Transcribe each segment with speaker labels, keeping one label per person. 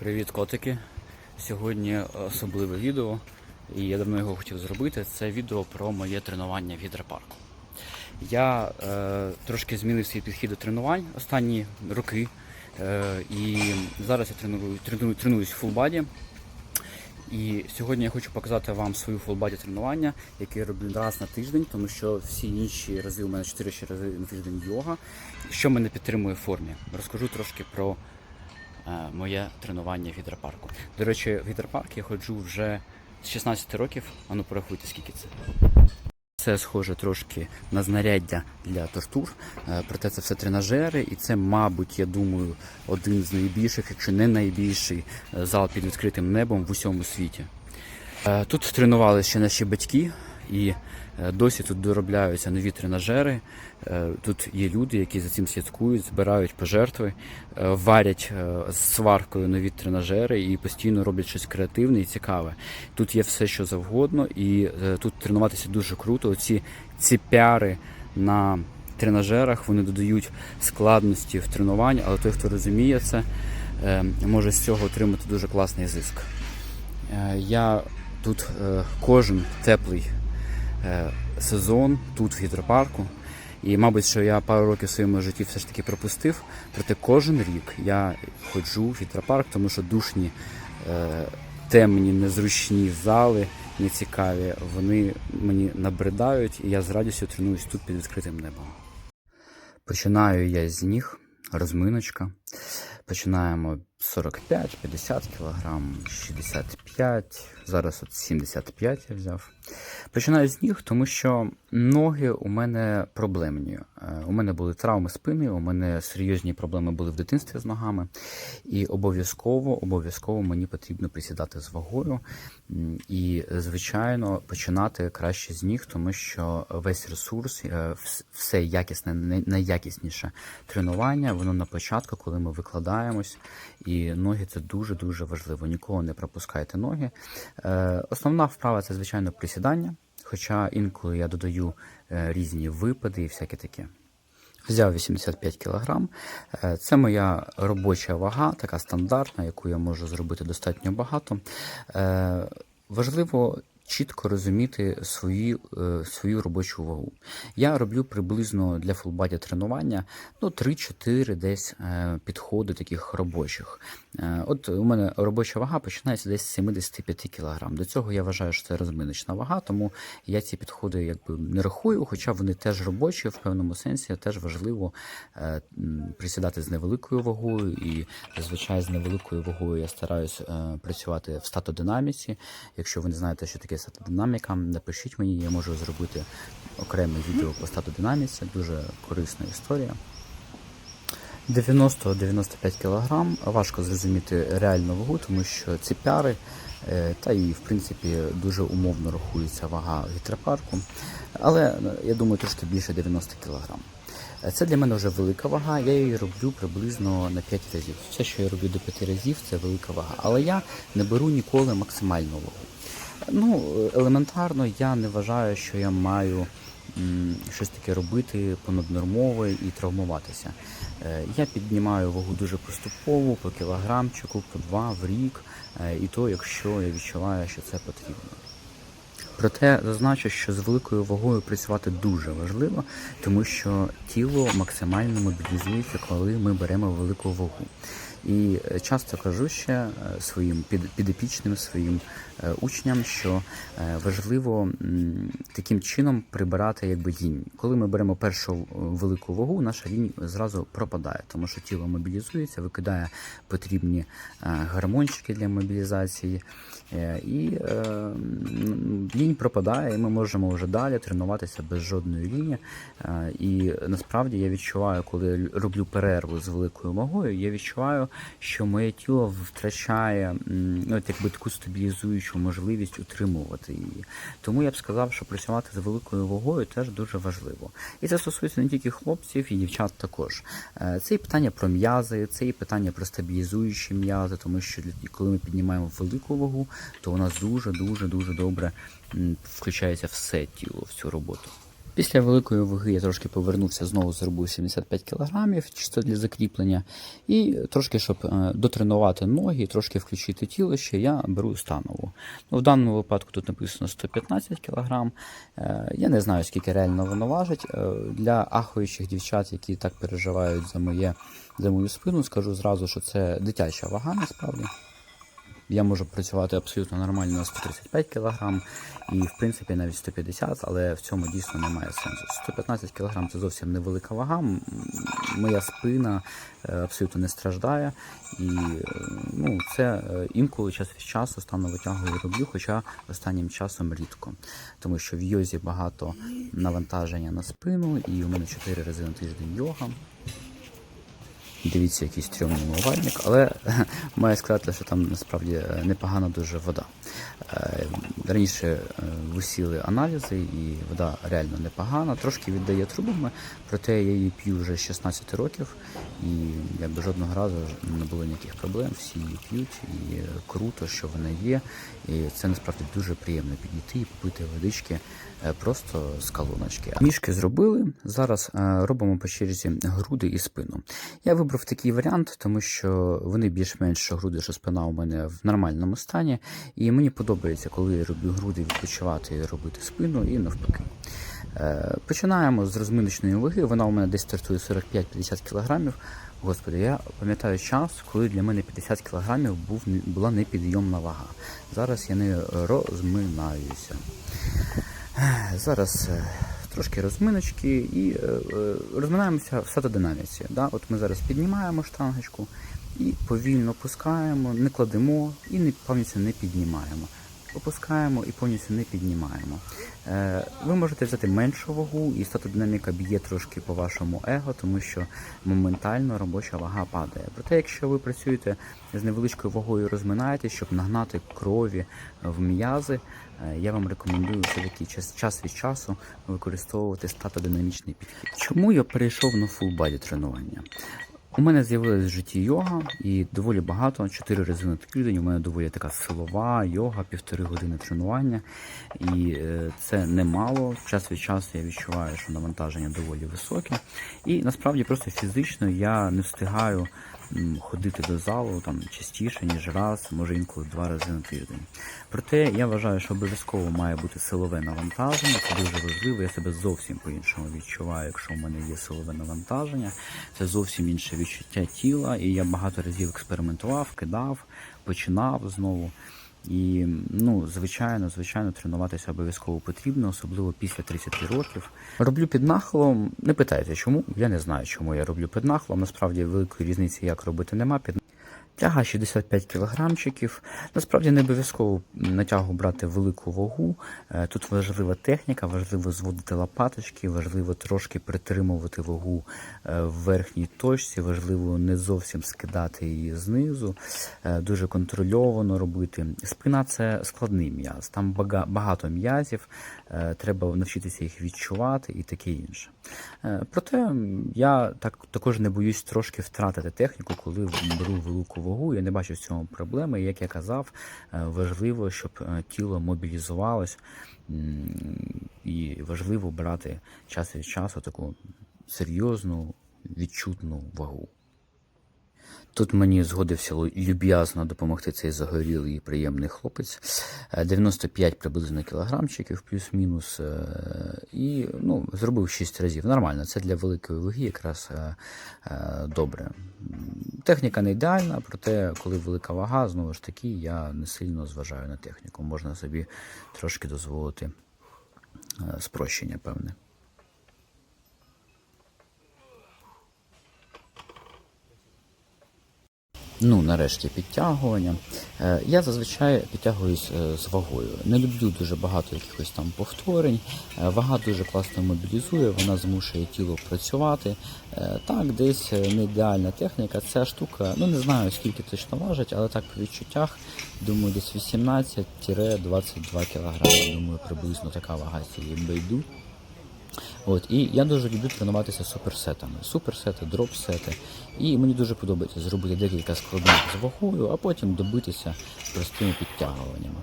Speaker 1: Привіт, котики! Сьогодні особливе відео, і я давно його хотів зробити. Це відео про моє тренування в гідропарку. Я е, трошки змінив свій підхід до тренувань останні роки. Е, і зараз я треную, треную, тренуюсь в фулбаді. І сьогодні я хочу показати вам свою фулбаді тренування, яке я роблю раз на тиждень, тому що всі інші рази у мене 4 рази на тиждень йога, що мене підтримує в формі. Розкажу трошки про моє тренування в гідропарку. До речі, в гідропарк я ходжу вже з 16 років. А ну порахуйте, скільки це. Це схоже трошки на знаряддя для тортур, е, проте це все тренажери, і це, мабуть, я думаю, один з найбільших, якщо не найбільший е, зал під відкритим небом в усьому світі. Е, Тут тренувалися ще наші батьки, і е, досі тут доробляються нові тренажери. Е, Тут є люди, які за цим слідкують, збирають пожертви, е, варять з сваркою нові тренажери і постійно роблять щось креативне і цікаве. Тут є все, що завгодно, і тут тренуватися дуже круто. Оці ці піари на тренажерах вони додають складності в тренуванні, але той, хто розуміє це, може з цього отримати дуже класний зиск. Я тут кожен теплий сезон тут в гідропарку. І, мабуть, що я пару років в своєму житті все ж таки пропустив. Проте кожен рік я ходжу в гідропарк, тому що душні, е, темні, незручні зали, нецікаві, вони мені набридають, і я з радістю тренуюсь тут під відкритим небом. Починаю я з ніг, розминочка. Починаємо 45-50 кг, 65, зараз от 75 я взяв. Починаю з ніг, тому що ноги у мене проблемні. Е, У мене були травми спини, у мене серйозні проблеми були в дитинстві з ногами. І обов'язково, обов'язково мені потрібно присідати з вагою. І, звичайно, починати краще з ніг, тому що весь ресурс, е, все якісне, найякісніше тренування, воно на початку, коли ми викладаємось. І ноги це дуже-дуже важливо. Нікого не пропускайте ноги. Е, Основна вправа це, звичайно, присідання. Хоча інколи я додаю е, різні випади і всяке таке. Взяв 85 кг. Е, Це моя робоча вага, така стандартна, яку я можу зробити достатньо багато. Важливо чітко розуміти свої, е, свою робочу вагу. Я роблю приблизно для фулбаді тренування ну, 3-4 десь е, підходи таких робочих. Е, От у мене робоча вага починається десь з 75 кг. До цього я вважаю, що це розминочна вага, тому я ці підходи якби не рахую, хоча вони теж робочі в певному сенсі, теж важливо присідати з невеликою вагою, і зазвичай з невеликою вагою я стараюсь працювати в статодинаміці. Якщо ви не знаєте, що таке статодинаміка, напишіть мені, я можу зробити окреме відео по статодинаміці, дуже корисна історія. 90-95 кг. Важко зрозуміти реальну вагу, тому що ці пяри, е, та і в принципі дуже умовно рахується вага гідропарку. Але е, я думаю, трошки більше 90 кг. Це для мене вже велика вага, я її роблю приблизно на 5 разів. Все, що я роблю до 5 разів, це велика вага. Але я не беру ніколи максимальну вагу. Ну, елементарно, я не вважаю, що я маю щось таке робити понаднормове і травмуватися. Е, Я піднімаю вагу дуже поступово, по кілограмчику, по два в рік, е, і то, якщо я відчуваю, що це потрібно. Проте зазначу, що з великою вагою працювати дуже важливо, тому що тіло максимально мобілізується, коли ми беремо велику вагу. І часто кажу ще е, своїм під- підопічним, своїм е, учням, що е, важливо таким чином прибирати якби їнь. Коли ми беремо першу велику вагу, наша лінь зразу пропадає, тому що тіло мобілізується, викидає потрібні гормончики для мобілізації, і лінь пропадає, і ми можемо вже далі тренуватися без жодної лінії. І насправді я відчуваю, коли роблю перерву з великою вагою, я відчуваю, що моє тіло втрачає от якби таку стабілізуючу можливість утримувати її. Тому я б сказав, що працювати з великою вагою теж дуже важливо. І це стосується не тільки хлопців і дівчат також. Е, Це і питання про м'язи, це і питання про стабілізуючі м'язи, тому що коли ми піднімаємо велику вагу, то нас дуже дуже дуже добре включається все тіло в цю роботу. Після великої ваги я трошки повернувся, знову зробив 75 кг, чисто для закріплення. І трошки, щоб е, дотренувати ноги, трошки включити тіло ще, я беру станову. Ну, в даному випадку тут написано 115 кг. Е, Я не знаю, скільки реально воно важить. Е, Для ахуючих дівчат, які так переживають за, моє, за мою спину, скажу зразу, що це дитяча вага насправді. Я можу працювати абсолютно нормально на 135 кг і, в принципі, навіть 150, але в цьому дійсно немає сенсу. 115 кг це зовсім невелика вага. Моя спина е, абсолютно не страждає. І е, ну, це е, інколи час від часу стану витягую роблю, хоча останнім часом рідко. Тому що в йозі багато навантаження на спину, і у мене 4 рази на тиждень йога. Дивіться, якийсь стрьомний умивальник, але маю сказати, що там насправді е, непогана дуже вода. Е, Раніше е, висіли аналізи, і вода реально непогана, трошки віддає трубами, проте я її п'ю вже 16 років, і якби жодного разу не було ніяких проблем. Всі її п'ють, і круто, що вона є. І це насправді дуже приємно підійти і попити водички просто з колоночки. Ніжки зробили. Зараз е, робимо по черзі груди і спину. Я вибрав такий варіант, тому що вони більш-менш що груди, що спина у мене в нормальному стані. І мені подобається, коли я роблю груди, відпочивати і робити спину, і навпаки. Е, Починаємо з розминочної ваги. Вона у мене десь стартує 45-50 кг. Господи, я пам'ятаю час, коли для мене 50 кг був, була непідйомна вага. Зараз я не розминаюся. Е, Зараз е, трошки розминочки і е, розминаємося в сатодинаміці. Да? От ми зараз піднімаємо штангочку і повільно опускаємо, не кладемо і не, повністю не піднімаємо. Опускаємо і повністю не піднімаємо. Ви можете взяти меншу вагу, і статодинаміка б'є трошки по вашому его, тому що моментально робоча вага падає. Проте, якщо ви працюєте з невеличкою вагою, розминаєтесь, щоб нагнати крові в м'язи, я вам рекомендую все-таки час, від часу використовувати статодинамічний підхід. Чому я перейшов на body тренування? У мене з'явилась в житті йога і доволі багато, 4 рази на тиждень. У мене доволі така силова йога, півтори години тренування. І е, це немало. Час від часу я відчуваю, що навантаження доволі високе. І насправді просто фізично я не встигаю ходити до залу там частіше, ніж раз, може інколи два рази на тиждень. Проте я вважаю, що обов'язково має бути силове навантаження. Це дуже важливо. Я себе зовсім по-іншому відчуваю, якщо в мене є силове навантаження. Це зовсім інше відчуття тіла. І я багато разів експериментував, кидав, починав знову. І ну, звичайно, звичайно, тренуватися обов'язково потрібно, особливо після 30 років. Роблю під нахилом. Не питайте, чому. Я не знаю, чому я роблю під нахилом. Насправді великої різниці як робити нема. Під Тяга 65 кілограмчиків. Насправді не обов'язково на тягу брати велику вагу. Е, Тут важлива техніка, важливо зводити лопаточки, важливо трошки притримувати вагу е, в верхній точці, важливо не зовсім скидати її знизу, е, дуже контрольовано робити. Спина це складний м'яз, там багато м'язів, треба навчитися їх відчувати і таке інше. Е, Проте я так також не боюсь трошки втратити техніку, коли беру велику вагу. Я не бачу в цьому проблеми. Як я казав, е, важливо, щоб е, тіло мобілізувалось, і важливо брати час від часу таку серйозну відчутну вагу. Тут мені згодився люб'язно допомогти цей загорілий і приємний хлопець. Е, 95 приблизно кілограмчиків, плюс-мінус. е, І ну, зробив 6 разів. Нормально, це для великої ваги якраз е, е, добре. Техніка не ідеальна, проте, коли велика вага, знову ж таки, я не сильно зважаю на техніку. Можна собі трошки дозволити е, спрощення певне. Ну, нарешті підтягування. Е, Я зазвичай підтягуюсь е, з вагою. Не люблю дуже багато якихось там повторень. Е, Вага дуже класно мобілізує, вона змушує тіло працювати. Так, десь не ідеальна техніка. Ця штука, ну не знаю скільки точно важить, але так по відчуттях, думаю, десь 18-22 кг. Думаю, приблизно така вага цієї бейду. От, і я дуже люблю тренуватися суперсетами. Суперсети, дропсети. І мені дуже подобається зробити декілька складних з вагою, а потім добитися простими підтягуваннями.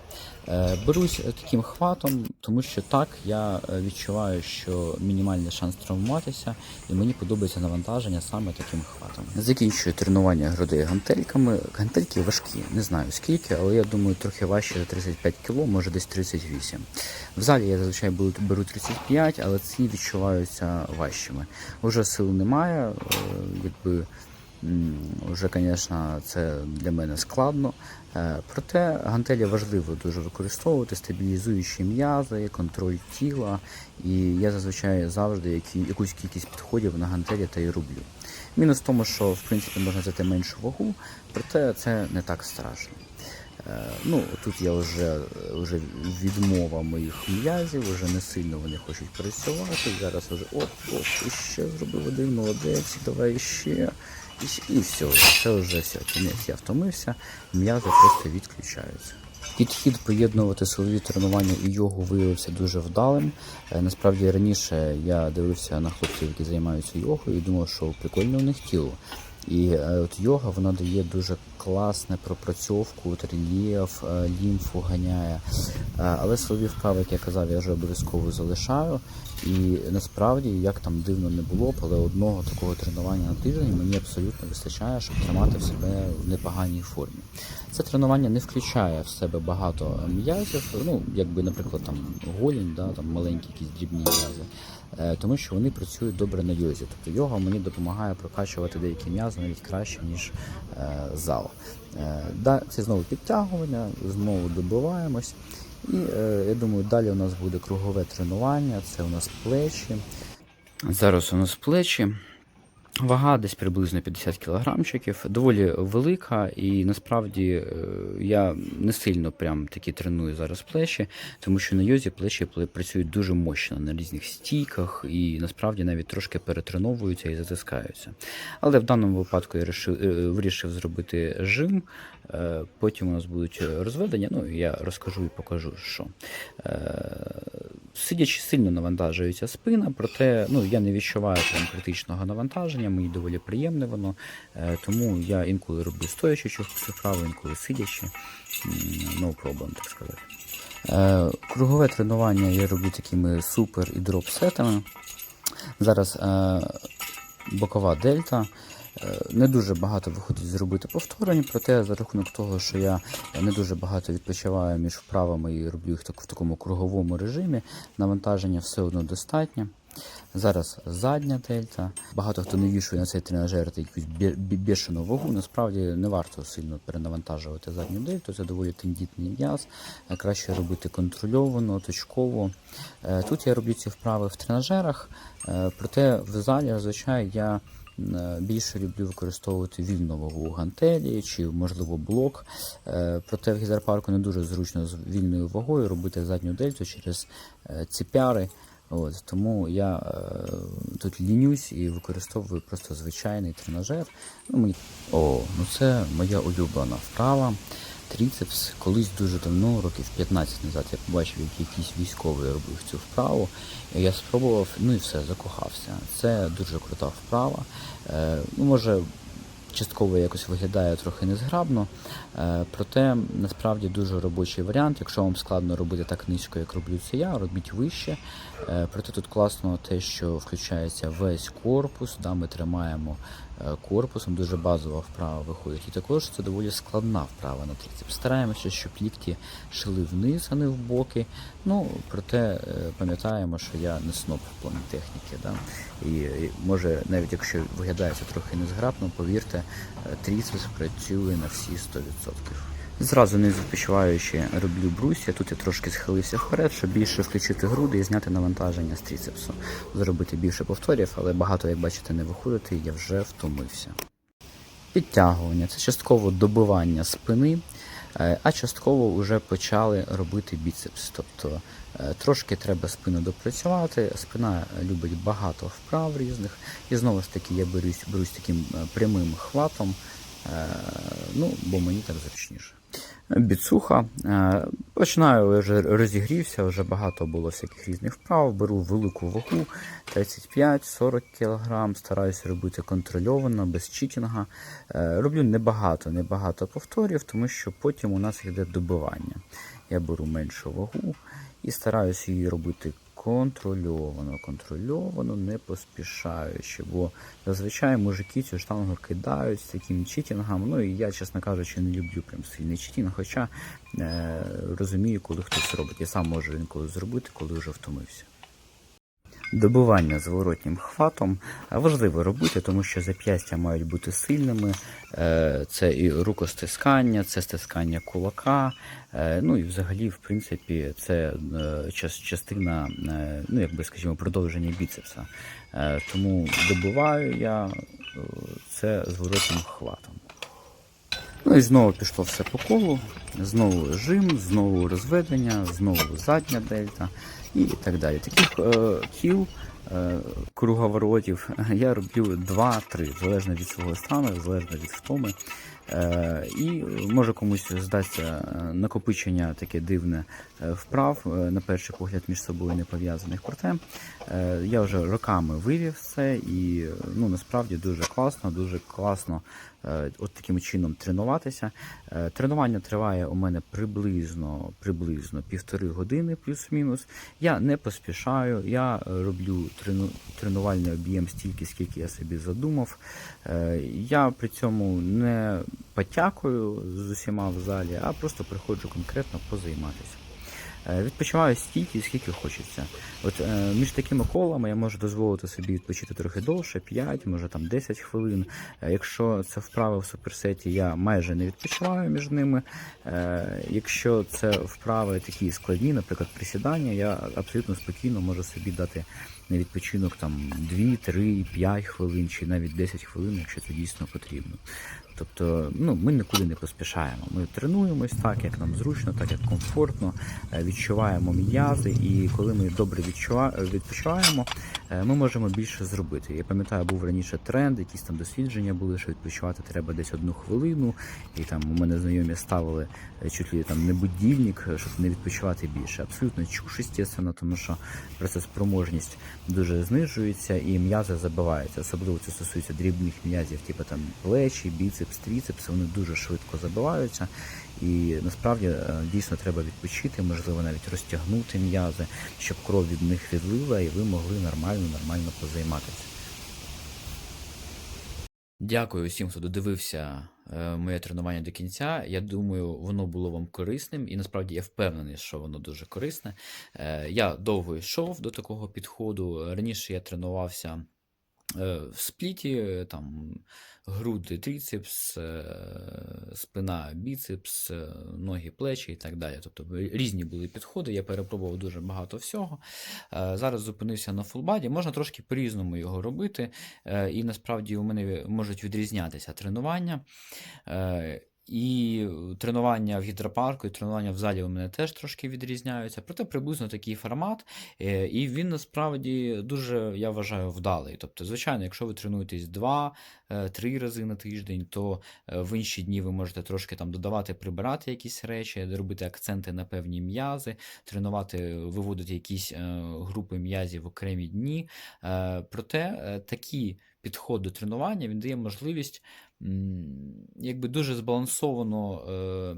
Speaker 1: Е, Берусь таким хватом, тому що так я е, відчуваю, що мінімальний шанс травмуватися, і мені подобається навантаження саме таким хватом. Закінчую тренування грудей гантельками. Гантельки важкі, не знаю скільки, але я думаю, трохи важче за 35 кг, може десь 38. В залі я зазвичай беру- беру 35, але ці відчуваються важчими. Уже сил немає, е, якби. Вже, звісно, це для мене складно. Е, Проте гантелі важливо дуже використовувати, стабілізуючі м'язи, контроль тіла. І я зазвичай завжди які, якусь кількість підходів на гантелі та й роблю. Мінус в тому, що в принципі можна взяти меншу вагу, проте це не так страшно. Е, Ну, тут я вже, вже відмова моїх м'язів, вже не сильно вони хочуть працювати. Зараз вже оп, оп, і ще зробив один молодець, давай ще. І, і все, це вже все. Кінець я втомився, м'язи просто відключаються. Підхід поєднувати силові тренування і йогу виявився дуже вдалим. Е, Насправді раніше я дивився на хлопців, які займаються йогою, і думав, що прикольне у них тіло. І е, от йога вона дає дуже класне пропрацьовку, рельєф, е, лімфу ганяє. Але силові вправи, як я казав, я вже обов'язково залишаю. І насправді, як там дивно не було але одного такого тренування на тиждень мені абсолютно вистачає, щоб тримати в себе в непоганій формі. Це тренування не включає в себе багато м'язів, ну якби, наприклад, там голінь, да, там маленькі якісь дрібні м'язи. Е, тому що вони працюють добре на йозі. Тобто йога мені допомагає прокачувати деякі м'язи навіть краще, ніж е, зал. Е, да, це знову підтягування, знову добиваємось. І е, я думаю, далі у нас буде кругове тренування, це у нас плечі. Зараз у нас плечі. Вага десь приблизно 50 кілограмчиків, доволі велика, і насправді е, я не сильно прям таки треную зараз плечі, тому що на йозі плечі працюють дуже мощно на різних стійках і насправді навіть трошки перетреновуються і затискаються. Але в даному випадку я рішив, е, вирішив зробити жим. е, Потім у нас будуть розведення. Ну я розкажу і покажу, що. Сидячи сильно навантажується спина, проте ну, я не відчуваю прям критичного навантаження, мені доволі приємне воно. Е, тому я інколи роблю стоячи цю вправу, інколи сидячи. No problem, так сказати. Е, кругове тренування я роблю такими супер і дроп сетами. Зараз е, бокова дельта. Не дуже багато виходить зробити повторень, проте за рахунок того, що я не дуже багато відпочиваю між вправами і роблю їх в такому круговому режимі, навантаження все одно достатньо. Зараз задня дельта. Багато хто не вішує на цей тренажер якусь бє- бі- бешену вагу. Насправді не варто сильно перенавантажувати задню дельту. Це доволі тендітний м'яз. Краще робити контрольовано, точково. Е, Тут я роблю ці вправи в тренажерах, е, проте в залі зазвичай я більше люблю використовувати вільну вагу гантелі чи, можливо, блок. Е, Проте в гізерпарку не дуже зручно з вільною вагою робити задню дельту через е, ціпяри. От, тому я е, тут лінюсь і використовую просто звичайний тренажер. Ну, мені... О, ну це моя улюблена вправа. Тріцепс. Колись дуже давно, років 15 назад, я побачив, як якийсь військовий робив цю вправу. Я спробував, ну і все, закохався. Це дуже крута вправа. Е, ну, може, частково якось виглядає трохи незграбно, е, проте насправді дуже робочий варіант. Якщо вам складно робити так низько, як роблю це я, робіть вище. Е, Проте тут класно те, що включається весь корпус, да, ми тримаємо корпусом, дуже базова вправа виходить. І також це доволі складна вправа на трицеп. Стараємося, щоб лікті шли вниз, а не в боки. Ну, проте е, пам'ятаємо, що я не сноп в плані техніки. Да? І, може, навіть якщо виглядає це трохи незграбно, повірте, е, трицепс працює на всі 100%. Зразу не відпочиваючи роблю брусья. Тут я трошки схилився вперед, щоб більше включити груди і зняти навантаження з трицепсу. Зробити більше повторів, але багато, як бачите, не виходити, я вже втомився. Підтягування це частково добивання спини, е, а частково вже почали робити біцепс. Тобто е, трошки треба спину допрацювати. Спина любить багато вправ різних. І знову ж таки я берусь, берусь таким е, прямим хватом, ну, бо мені так зручніше. Біцуха. Е, Починаю вже розігрівся, вже багато було всяких різних вправ. Беру велику вагу 35-40 кг, стараюся робити контрольовано, без читінга. Е, Роблю небагато, небагато повторів, тому що потім у нас йде добивання. Я беру меншу вагу і стараюся її робити контрольовано, контрольовано, не поспішаючи. Бо зазвичай мужики цю штангу кидають з таким читінгом. Ну і я, чесно кажучи, не люблю прям сильний читінг, хоча е, розумію, коли хтось робить. Я сам можу інколи зробити, коли вже втомився. Добивання зворотнім хватом важливо робити, тому що зап'ястя мають бути сильними. Е, Це і рукостискання, це стискання кулака. е, Ну і взагалі, в принципі, це е, частина, ну якби скажімо, продовження біцепса. Тому добиваю я це зворотнім хватом. Ну і знову пішло все по колу, знову жим, знову розведення, знову задня дельта і так далі. Таких е, кіл, е, круговоротів я роблю 2-3, залежно від свого стану, залежно від втоми. Е, і може комусь здасться накопичення таке дивне вправ, на перший погляд між собою не пов'язаних. Проте я вже роками вивів це і ну, насправді дуже класно, дуже класно от таким чином тренуватися. Е, Тренування триває у мене приблизно, приблизно півтори години плюс-мінус. Я не поспішаю, я е, роблю трену, тренувальний об'єм стільки, скільки я собі задумав. Е, Я при цьому не потякую з усіма в залі, а просто приходжу конкретно позайматися. Е, Відпочиваю стільки, скільки хочеться. От е, між такими колами я можу дозволити собі відпочити трохи довше, 5, може там 10 хвилин. Е, якщо це вправи в суперсеті, я майже не відпочиваю між ними. Якщо це вправи такі складні, наприклад, присідання, я абсолютно спокійно можу собі дати на відпочинок там 2, 3, 5 хвилин чи навіть 10 хвилин, якщо це дійсно потрібно. Тобто, ну, ми нікуди не поспішаємо. Ми тренуємось так, як нам зручно, так як комфортно, е, відчуваємо м'язи, і коли ми добре відпочиваємо, е, ми можемо більше зробити. Я пам'ятаю, був раніше тренд, якісь там дослідження були, що відпочивати треба десь одну хвилину, і там у мене знайомі ставили е, чуть ли там не будильник, щоб не відпочивати більше. Абсолютно чуш, естественно, тому що працеспроможність дуже знижується і м'язи забиваються. Особливо це стосується дрібних м'язів, типу там плечі, біцепс, тріцепс, вони дуже швидко забиваються. І насправді е, дійсно треба відпочити, можливо, навіть розтягнути м'язи, щоб кров від них відлила і ви могли нормально, нормально позайматися. Дякую всім, хто додивився е, моє тренування до кінця. Я думаю, воно було вам корисним, і насправді я впевнений, що воно дуже корисне. Е, Я довго йшов до такого підходу. Раніше я тренувався в спліті, е, там груди, трицепс, е, спина, біцепс, е, ноги, плечі і так далі. Тобто різні були підходи. Я перепробував дуже багато всього. Е, Зараз зупинився на фулбаді. Можна трошки по-різному його робити. Е, І насправді у мене можуть відрізнятися тренування. Е, І тренування в гідропарку, і тренування в залі у мене теж трошки відрізняються. Проте приблизно такий формат. Е, І він насправді дуже, я вважаю, вдалий. Тобто, звичайно, якщо ви тренуєтесь два, е, три рази на тиждень, то е, в інші дні ви можете трошки там додавати, прибирати якісь речі, робити акценти на певні м'язи, тренувати, виводити якісь е, групи м'язів в окремі дні. Е, Проте е, такі підход до тренування він дає можливість якби дуже збалансовано е,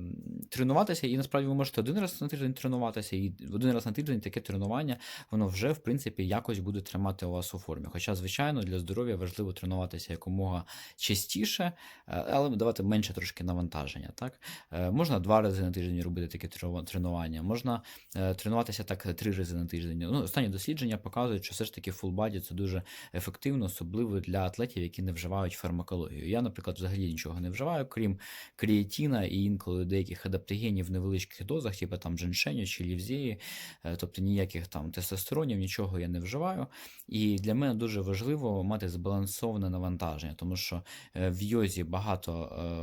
Speaker 1: тренуватися, і насправді ви можете один раз на тиждень тренуватися, і один раз на тиждень таке тренування воно вже в принципі якось буде тримати у вас у формі. Хоча, звичайно, для здоров'я важливо тренуватися якомога частіше, е, але давати менше трошки навантаження. Так? Е, Можна два рази на тиждень робити таке тренування, можна е, тренуватися так три рази на тиждень. Ну, останні дослідження показують, що все ж таки фулбаді це дуже ефективно, особливо для атлетів, які не вживають фармакологію. Я, наприклад, взагалі нічого не вживаю, крім кріатіна і інколи деяких адаптогенів в невеличких дозах, типу там джиншеню чи лівзії, е, тобто ніяких там тестостеронів, нічого я не вживаю. І для мене дуже важливо мати збалансоване навантаження, тому що е, в йозі багато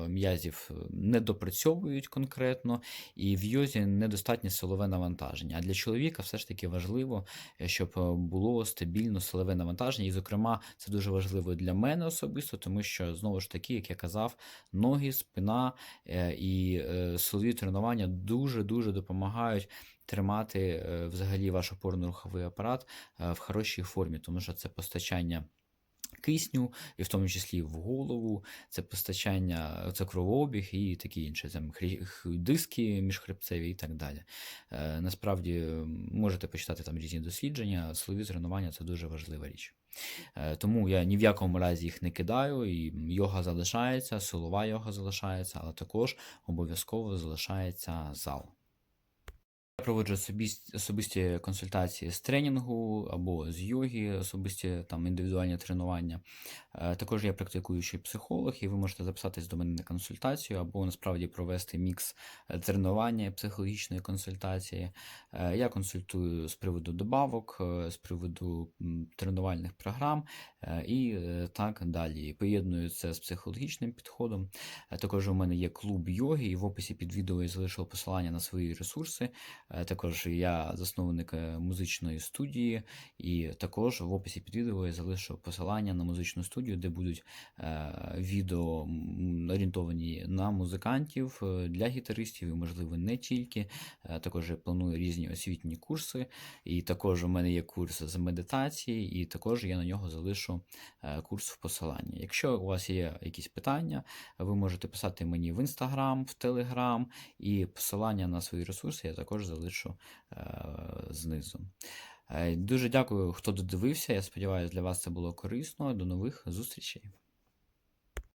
Speaker 1: е, м'язів не допрацьовують конкретно, і в йозі недостатнє силове навантаження. А для чоловіка все ж таки важливо, щоб було стабільно силове навантаження. І, зокрема, це дуже важливо для мене особисто, тому що знову ж таки як я казав, ноги, спина е, і е, силові тренування дуже-дуже допомагають тримати е, взагалі ваш опорно-руховий апарат в хорошій формі, тому що це постачання. Кисню, і в тому числі в голову, це постачання, це кровообіг і такі інші там диски міжхребцеві і так далі. Е, насправді можете почитати там різні дослідження, силові тренування це дуже важлива річ. Е, тому я ні в якому разі їх не кидаю, і йога залишається, силова йога залишається, але також обов'язково залишається зал. Проводжу особисті, особисті консультації з тренінгу або з йоги, особисті там індивідуальні тренування. Е, Також я практикуючий психолог, і ви можете записатись до мене на консультацію або насправді провести мікс е, тренування психологічної консультації. Е, Я консультую з приводу добавок, з приводу тренувальних програм і так далі. Поєдную це з психологічним підходом. Також у мене є клуб йоги, і в описі під відео я залишив посилання на свої ресурси. Також я засновник музичної студії, і також в описі під відео я залишу посилання на музичну студію, де будуть е, відео орієнтовані на музикантів е, для гітаристів, і, можливо, не тільки. Е, Також я планую різні освітні курси, і також у мене є курс з медитації, і також я на нього залишу курс в посиланні. Якщо у вас є якісь питання, ви можете писати мені в інстаграм, в телеграм, і посилання на свої ресурси я також залишу знизу. Е, Дуже дякую, хто додивився. Я сподіваюся, для вас це було корисно. До нових зустрічей.